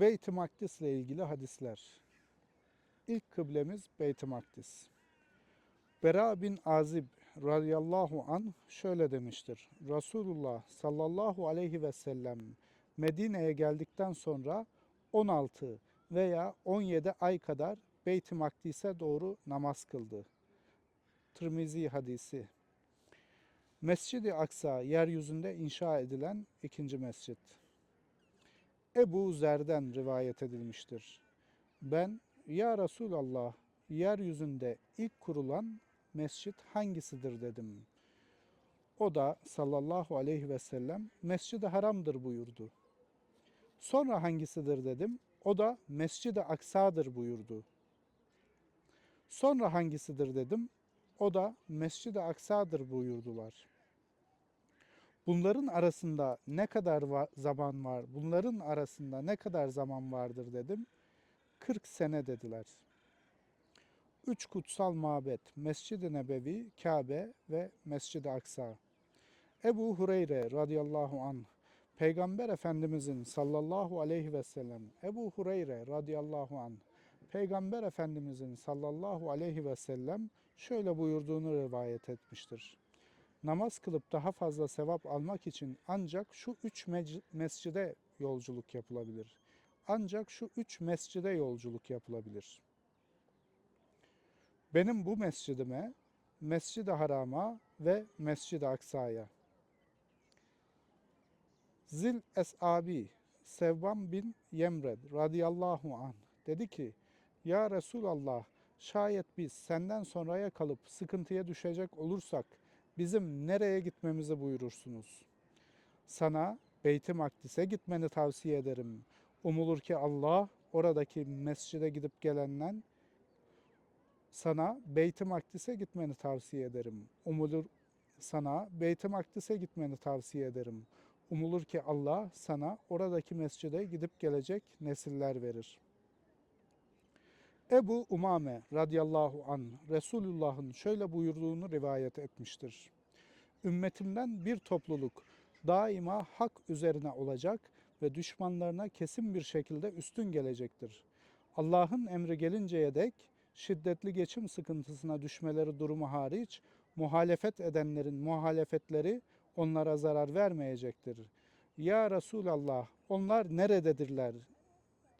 Beyt-i Makdis ile ilgili hadisler. İlk kıblemiz Beyt-i Makdis. Bera bin Azib radıyallahu an şöyle demiştir. Resulullah sallallahu aleyhi ve sellem Medine'ye geldikten sonra 16 veya 17 ay kadar Beyt-i Makdis'e doğru namaz kıldı. Tirmizi hadisi. Mescid-i Aksa yeryüzünde inşa edilen ikinci mescit. Ebu Zer'den rivayet edilmiştir. Ben ya Resulallah yeryüzünde ilk kurulan mescit hangisidir dedim. O da sallallahu aleyhi ve sellem Mescid-i Haram'dır buyurdu. Sonra hangisidir dedim. O da Mescid-i Aksa'dır buyurdu. Sonra hangisidir dedim. O da Mescid-i Aksa'dır buyurdular. Bunların arasında ne kadar va- zaman var? Bunların arasında ne kadar zaman vardır dedim. 40 sene dediler. Üç kutsal mabet, Mescid-i Nebevi, Kabe ve Mescid-i Aksa. Ebu Hureyre radıyallahu anh, Peygamber Efendimizin sallallahu aleyhi ve sellem, Ebu Hureyre radıyallahu anh, Peygamber Efendimizin sallallahu aleyhi ve sellem şöyle buyurduğunu rivayet etmiştir. Namaz kılıp daha fazla sevap almak için ancak şu üç mescide yolculuk yapılabilir. Ancak şu üç mescide yolculuk yapılabilir. Benim bu mescidime, Mescid-i Haram'a ve Mescid-i Aksa'ya. Zil Esabi Sevban bin Yemred radıyallahu anh dedi ki Ya Resulallah şayet biz senden sonraya kalıp sıkıntıya düşecek olursak bizim nereye gitmemizi buyurursunuz? Sana Beyt-i Makdis'e gitmeni tavsiye ederim. Umulur ki Allah oradaki mescide gidip gelenden sana Beyt-i Makdis'e gitmeni tavsiye ederim. Umulur sana Beyt-i Makdis'e gitmeni tavsiye ederim. Umulur ki Allah sana oradaki mescide gidip gelecek nesiller verir. Ebu Umame radıyallahu an Resulullah'ın şöyle buyurduğunu rivayet etmiştir. Ümmetimden bir topluluk daima hak üzerine olacak ve düşmanlarına kesin bir şekilde üstün gelecektir. Allah'ın emri gelinceye dek şiddetli geçim sıkıntısına düşmeleri durumu hariç muhalefet edenlerin muhalefetleri onlara zarar vermeyecektir. Ya Resulallah onlar nerededirler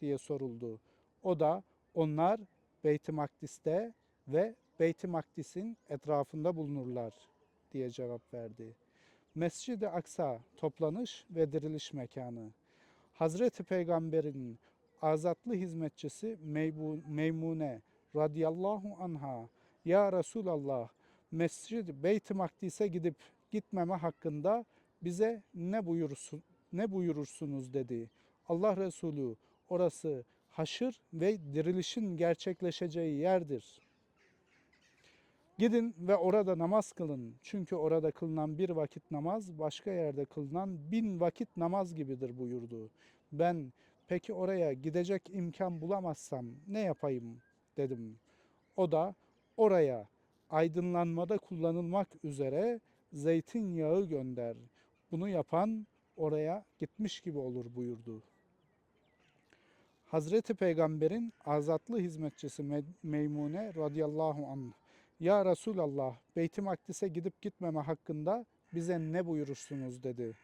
diye soruldu. O da onlar Beyt-i Makdis'te ve Beyt-i Makdis'in etrafında bulunurlar diye cevap verdi. Mescid-i Aksa toplanış ve diriliş mekanı. Hazreti Peygamber'in azatlı hizmetçisi Meymune radıyallahu anha ya Resulallah Mescid Beyt-i Makdis'e gidip gitmeme hakkında bize ne buyursun ne buyurursunuz dedi. Allah Resulü orası haşır ve dirilişin gerçekleşeceği yerdir. Gidin ve orada namaz kılın. Çünkü orada kılınan bir vakit namaz başka yerde kılınan bin vakit namaz gibidir buyurdu. Ben peki oraya gidecek imkan bulamazsam ne yapayım dedim. O da oraya aydınlanmada kullanılmak üzere zeytinyağı gönder. Bunu yapan oraya gitmiş gibi olur buyurdu. Hazreti Peygamber'in azatlı hizmetçisi Me- Meymune radıyallahu anh Ya Resulallah Beyt-i Makdis'e gidip gitmeme hakkında bize ne buyurursunuz dedi.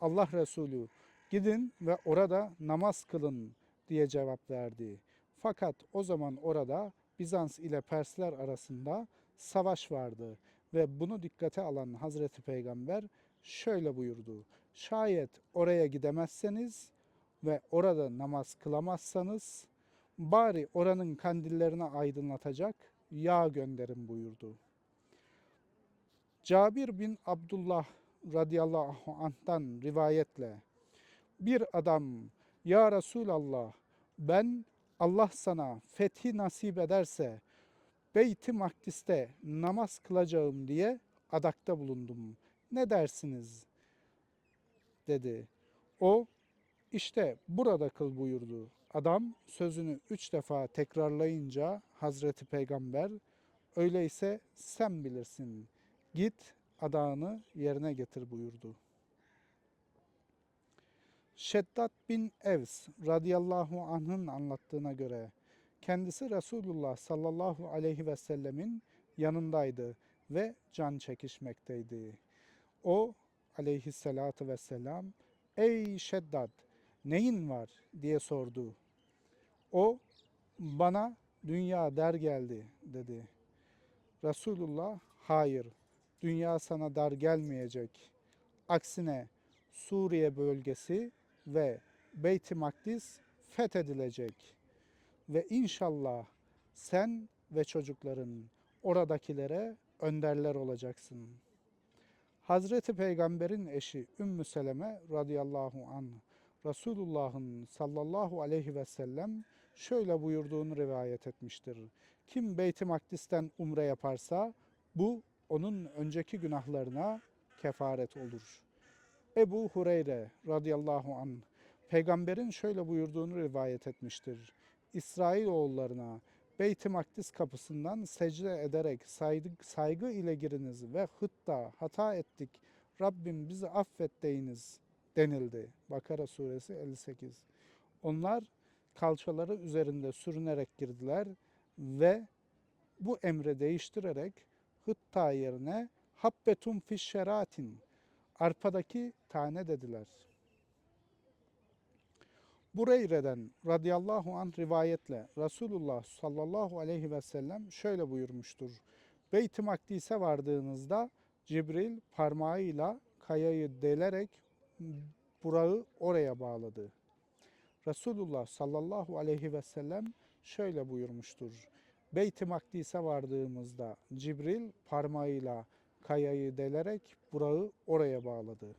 Allah Resulü gidin ve orada namaz kılın diye cevap verdi. Fakat o zaman orada Bizans ile Persler arasında savaş vardı ve bunu dikkate alan Hazreti Peygamber şöyle buyurdu. Şayet oraya gidemezseniz ve orada namaz kılamazsanız bari oranın kandillerini aydınlatacak yağ gönderin buyurdu. Cabir bin Abdullah radıyallahu anh'tan rivayetle bir adam ya Resulallah ben Allah sana fethi nasip ederse Beyt-i Makdis'te namaz kılacağım diye adakta bulundum. Ne dersiniz? dedi. O işte burada kıl buyurdu. Adam sözünü üç defa tekrarlayınca Hazreti Peygamber öyleyse sen bilirsin. Git adağını yerine getir buyurdu. Şeddat bin Evs radıyallahu anh'ın anlattığına göre kendisi Resulullah sallallahu aleyhi ve sellemin yanındaydı ve can çekişmekteydi. O aleyhissalatu vesselam ey Şeddat neyin var diye sordu. O bana dünya der geldi dedi. Resulullah hayır dünya sana dar gelmeyecek. Aksine Suriye bölgesi ve Beyt-i Makdis fethedilecek. Ve inşallah sen ve çocukların oradakilere önderler olacaksın. Hazreti Peygamber'in eşi Ümmü Seleme radıyallahu anh Resulullah'ın sallallahu aleyhi ve sellem şöyle buyurduğunu rivayet etmiştir. Kim Beyt-i Makdis'ten umre yaparsa bu onun önceki günahlarına kefaret olur. Ebu Hureyre radıyallahu an peygamberin şöyle buyurduğunu rivayet etmiştir. İsrail oğullarına Beyt-i Makdis kapısından secde ederek saygı, saygı ile giriniz ve hıtta hata ettik. Rabbim bizi affet deyiniz denildi. Bakara suresi 58. Onlar kalçaları üzerinde sürünerek girdiler ve bu emre değiştirerek hıtta yerine habbetum fişşeratin arpadaki tane dediler. Bureyre'den radıyallahu anh rivayetle Resulullah sallallahu aleyhi ve sellem şöyle buyurmuştur. Beyt-i Makdis'e vardığınızda Cibril parmağıyla kayayı delerek burağı oraya bağladı. Resulullah sallallahu aleyhi ve sellem şöyle buyurmuştur. Beyt-i Makdis'e vardığımızda Cibril parmağıyla kayayı delerek burağı oraya bağladı.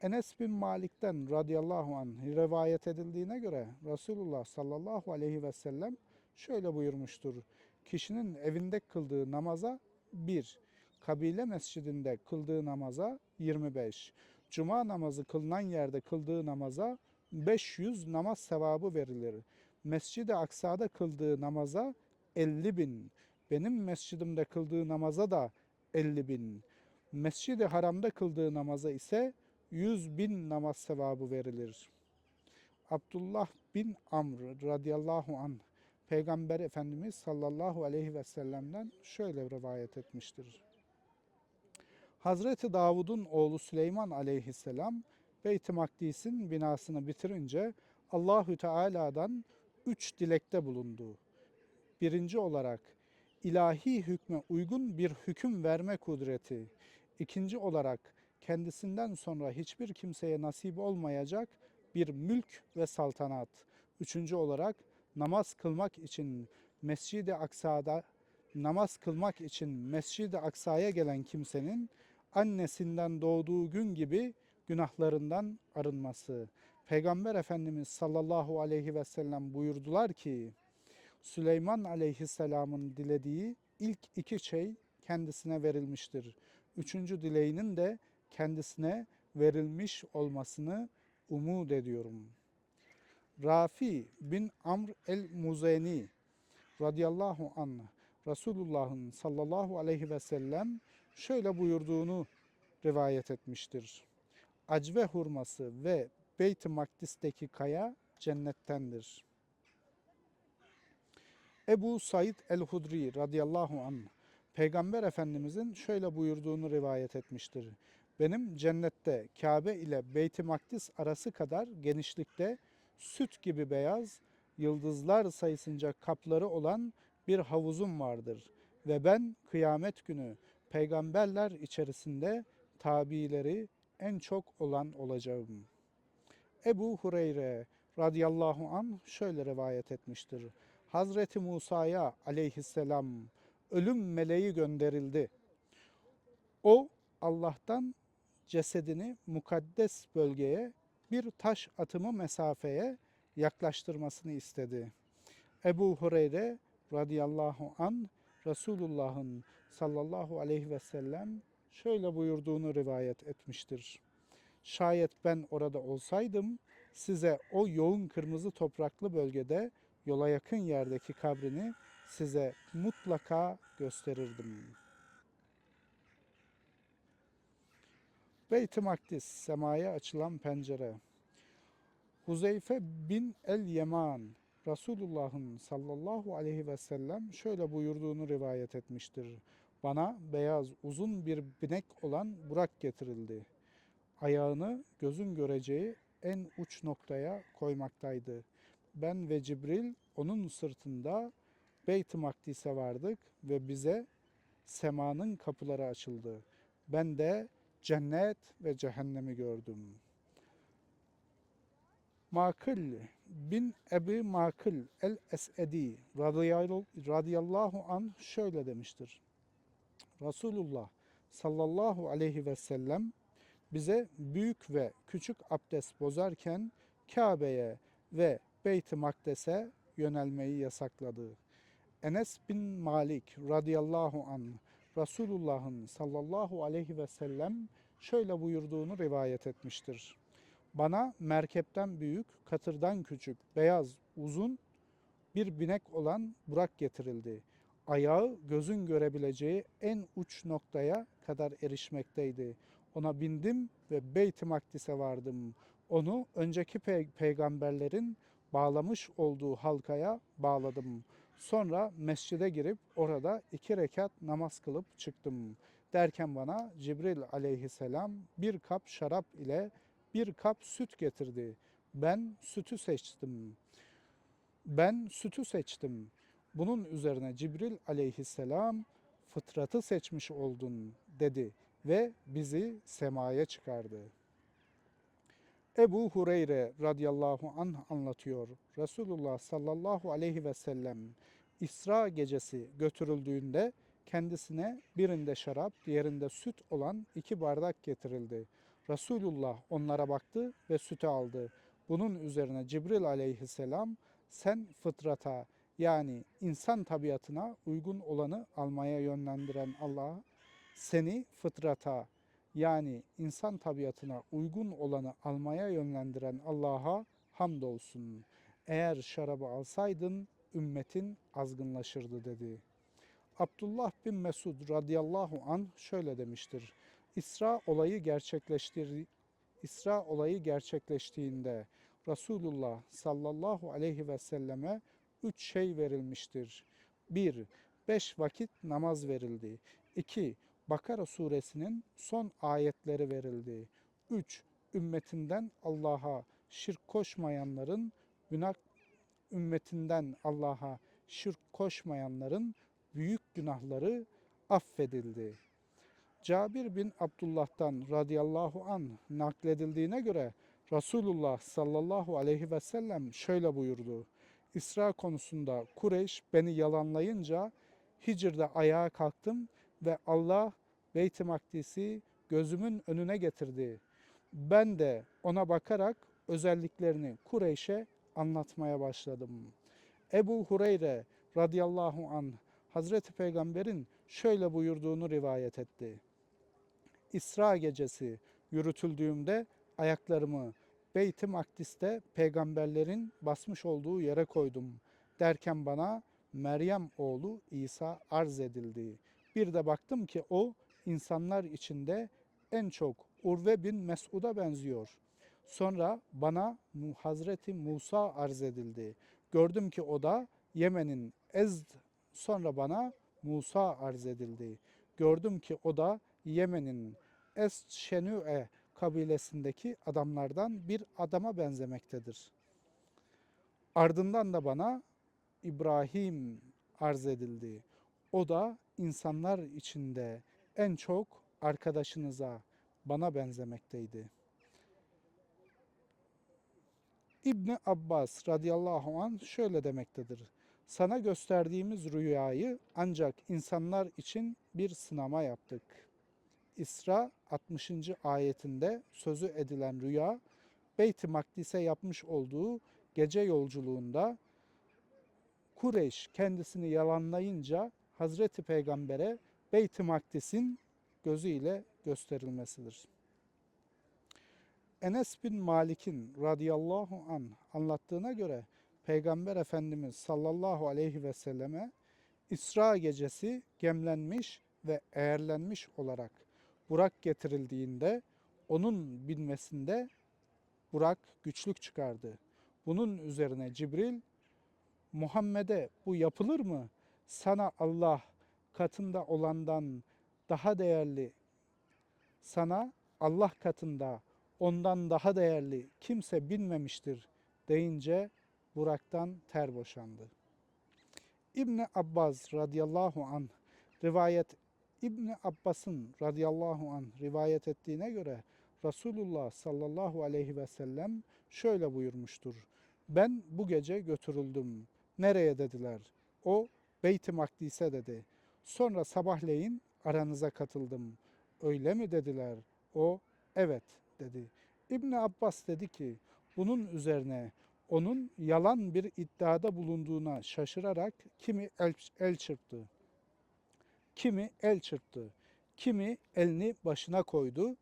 Enes bin Malik'ten radıyallahu anh rivayet edildiğine göre Resulullah sallallahu aleyhi ve sellem şöyle buyurmuştur. Kişinin evinde kıldığı namaza 1, kabile mescidinde kıldığı namaza 25, cuma namazı kılınan yerde kıldığı namaza 500 namaz sevabı verilir. Mescid-i Aksa'da kıldığı namaza 50 bin, benim mescidimde kıldığı namaza da 50 bin, Mescid-i Haram'da kıldığı namaza ise 100 bin namaz sevabı verilir. Abdullah bin Amr radıyallahu anh Peygamber Efendimiz sallallahu aleyhi ve sellem'den şöyle rivayet etmiştir. Hazreti Davud'un oğlu Süleyman aleyhisselam Beyt-i Makdis'in binasını bitirince Allahü Teala'dan üç dilekte bulundu. Birinci olarak ilahi hükme uygun bir hüküm verme kudreti. İkinci olarak kendisinden sonra hiçbir kimseye nasip olmayacak bir mülk ve saltanat. Üçüncü olarak namaz kılmak için Mescid-i Aksa'da namaz kılmak için Mescid-i Aksa'ya gelen kimsenin annesinden doğduğu gün gibi günahlarından arınması. Peygamber Efendimiz sallallahu aleyhi ve sellem buyurdular ki Süleyman aleyhisselamın dilediği ilk iki şey kendisine verilmiştir. Üçüncü dileğinin de kendisine verilmiş olmasını umut ediyorum. Rafi bin Amr el-Muzeni radıyallahu anh Resulullah'ın sallallahu aleyhi ve sellem şöyle buyurduğunu rivayet etmiştir. Acve hurması ve Beyt-i Makdis'teki kaya cennettendir. Ebu Said el-Hudri radıyallahu anh Peygamber Efendimizin şöyle buyurduğunu rivayet etmiştir. Benim cennette Kabe ile Beyt-i Makdis arası kadar genişlikte süt gibi beyaz, yıldızlar sayısınca kapları olan bir havuzum vardır. Ve ben kıyamet günü peygamberler içerisinde tabileri en çok olan olacağım. Ebu Hureyre radıyallahu an şöyle rivayet etmiştir. Hazreti Musa'ya aleyhisselam ölüm meleği gönderildi. O Allah'tan cesedini mukaddes bölgeye bir taş atımı mesafeye yaklaştırmasını istedi. Ebu Hureyre radıyallahu an Resulullah'ın sallallahu aleyhi ve sellem şöyle buyurduğunu rivayet etmiştir. Şayet ben orada olsaydım size o yoğun kırmızı topraklı bölgede yola yakın yerdeki kabrini size mutlaka gösterirdim. Beyt-i Makdis, semaya açılan pencere. Huzeyfe bin el-Yeman Resulullah'ın sallallahu aleyhi ve sellem şöyle buyurduğunu rivayet etmiştir. Bana beyaz uzun bir binek olan Burak getirildi. Ayağını gözün göreceği en uç noktaya koymaktaydı. Ben ve Cibril onun sırtında Beyt-i Makdis'e vardık ve bize semanın kapıları açıldı. Ben de cennet ve cehennemi gördüm. Makil bin Ebi Makil el-Esedi radıyallahu an şöyle demiştir. Resulullah sallallahu aleyhi ve sellem bize büyük ve küçük abdest bozarken Kabe'ye ve Beyt-i Makdes'e yönelmeyi yasakladı. Enes bin Malik radıyallahu an Resulullah'ın sallallahu aleyhi ve sellem şöyle buyurduğunu rivayet etmiştir. Bana merkepten büyük, katırdan küçük, beyaz, uzun bir binek olan Burak getirildi. Ayağı gözün görebileceği en uç noktaya kadar erişmekteydi. Ona bindim ve Beyt-i Makdis'e vardım. Onu önceki pe- peygamberlerin bağlamış olduğu halkaya bağladım. Sonra mescide girip orada iki rekat namaz kılıp çıktım. Derken bana Cibril aleyhisselam bir kap şarap ile bir kap süt getirdi. Ben sütü seçtim. Ben sütü seçtim. Bunun üzerine Cibril aleyhisselam fıtratı seçmiş oldun dedi ve bizi semaya çıkardı. Ebu Hureyre radıyallahu anh anlatıyor. Resulullah sallallahu aleyhi ve sellem İsra gecesi götürüldüğünde kendisine birinde şarap, diğerinde süt olan iki bardak getirildi. Resulullah onlara baktı ve sütü aldı. Bunun üzerine Cibril aleyhisselam sen fıtrata yani insan tabiatına uygun olanı almaya yönlendiren Allah seni fıtrata yani insan tabiatına uygun olanı almaya yönlendiren Allah'a hamdolsun. Eğer şarabı alsaydın ümmetin azgınlaşırdı dedi. Abdullah bin Mesud radıyallahu an şöyle demiştir. İsra olayı gerçekleştir İsra olayı gerçekleştiğinde Resulullah sallallahu aleyhi ve selleme üç şey verilmiştir. 1. Beş vakit namaz verildi. 2. Bakara suresinin son ayetleri verildi. 3. Ümmetinden Allah'a şirk koşmayanların günah ümmetinden Allah'a şirk koşmayanların büyük günahları affedildi. Cabir bin Abdullah'tan radıyallahu an nakledildiğine göre Resulullah sallallahu aleyhi ve sellem şöyle buyurdu. İsra konusunda Kureyş beni yalanlayınca Hicr'de ayağa kalktım ve Allah Beyt-i Makdis'i gözümün önüne getirdi. Ben de ona bakarak özelliklerini Kureyş'e anlatmaya başladım. Ebu Hureyre radıyallahu an Hazreti Peygamber'in şöyle buyurduğunu rivayet etti. İsra gecesi yürütüldüğümde ayaklarımı Beyt-i Makdis'te peygamberlerin basmış olduğu yere koydum. Derken bana Meryem oğlu İsa arz edildi. Bir de baktım ki o insanlar içinde en çok Urve bin Mesud'a benziyor. Sonra bana Hazreti Musa arz edildi. Gördüm ki o da Yemen'in Ezd sonra bana Musa arz edildi. Gördüm ki o da Yemen'in Esşenü'e kabilesindeki adamlardan bir adama benzemektedir. Ardından da bana İbrahim arz edildi. O da insanlar içinde en çok arkadaşınıza bana benzemekteydi. İbni Abbas radıyallahu an şöyle demektedir. Sana gösterdiğimiz rüyayı ancak insanlar için bir sınama yaptık. İsra 60. ayetinde sözü edilen rüya Beyt-i Makdis'e yapmış olduğu gece yolculuğunda Kureyş kendisini yalanlayınca Hazreti Peygamber'e Beyt-i Makdis'in gözüyle gösterilmesidir. Enes bin Malik'in radıyallahu an anlattığına göre Peygamber Efendimiz sallallahu aleyhi ve selleme İsra gecesi gemlenmiş ve eğerlenmiş olarak Burak getirildiğinde onun binmesinde Burak güçlük çıkardı. Bunun üzerine Cibril Muhammed'e bu yapılır mı? Sana Allah katında olandan daha değerli sana Allah katında ondan daha değerli kimse binmemiştir deyince Burak'tan ter boşandı. İbni Abbas radıyallahu an rivayet İbni Abbas'ın radıyallahu an rivayet ettiğine göre Resulullah sallallahu aleyhi ve sellem şöyle buyurmuştur. Ben bu gece götürüldüm. Nereye dediler? O Beyt-i Makdis'e dedi. Sonra sabahleyin aranıza katıldım. Öyle mi dediler? O evet dedi. İbni Abbas dedi ki bunun üzerine onun yalan bir iddiada bulunduğuna şaşırarak kimi el, el çırptı. Kimi el çırptı. Kimi elini başına koydu.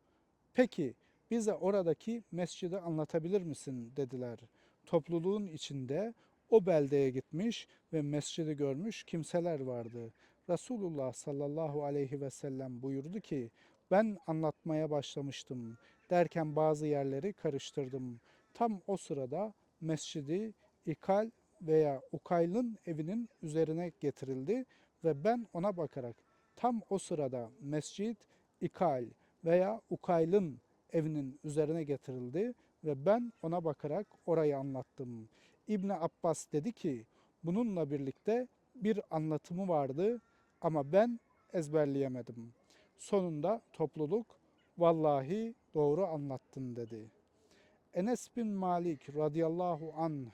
Peki bize oradaki mescidi anlatabilir misin dediler. Topluluğun içinde o beldeye gitmiş ve mescidi görmüş kimseler vardı. Resulullah sallallahu aleyhi ve sellem buyurdu ki ben anlatmaya başlamıştım derken bazı yerleri karıştırdım. Tam o sırada mescidi İkal veya Ukayl'ın evinin üzerine getirildi ve ben ona bakarak tam o sırada mescit İkal veya Ukayl'ın evinin üzerine getirildi ve ben ona bakarak orayı anlattım. İbni Abbas dedi ki bununla birlikte bir anlatımı vardı ama ben ezberleyemedim. Sonunda topluluk vallahi doğru anlattın dedi. Enes bin Malik radıyallahu anh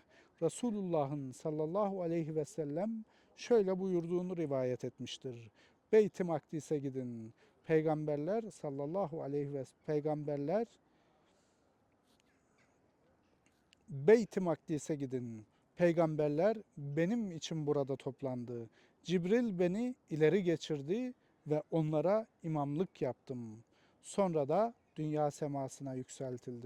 Resulullah'ın sallallahu aleyhi ve sellem şöyle buyurduğunu rivayet etmiştir. Beyt-i Makdis'e gidin. Peygamberler sallallahu aleyhi ve peygamberler Beyt-i Makdis'e gidin. Peygamberler benim için burada toplandı. Cibril beni ileri geçirdi ve onlara imamlık yaptım. Sonra da dünya semasına yükseltildim.